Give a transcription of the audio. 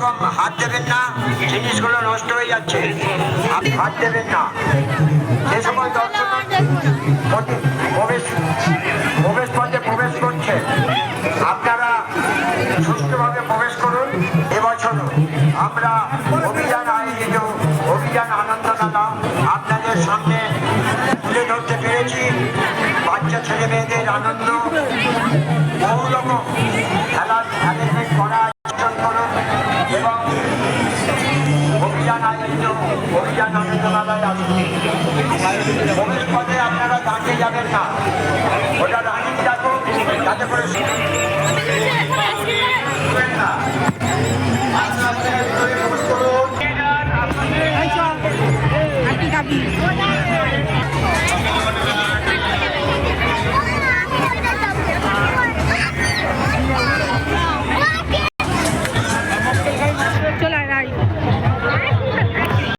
রকম হাত দেবেন না, জিনিসগুলো নষ্ট হয়ে যাচ্ছে। হাত- দেবেন না। যে প্রতি- প্রবেশ প্রবেশ পথে প্রবেশ করছে। আপনারা সুষ্ঠুভাবে প্রবেশ করুন এবছর। আমরা অভিযান আয়োজিত, অভিযান আনন্দ মেলা আপনাদের সামনে তুলে ধরতে পেরেছি। বাচ্চা, ছেলে, মেয়েদের আনন্দ। বহু রকম খেলার অ্যারেঞ্জমেন্ট করা অভিযান আসুন প্রবেশ পথে আপনারা দাঁড়িয়ে যাবেন না ওটা দাঁড়িয়ে ডাকুন যাতে করে না আস্তে ভিতরে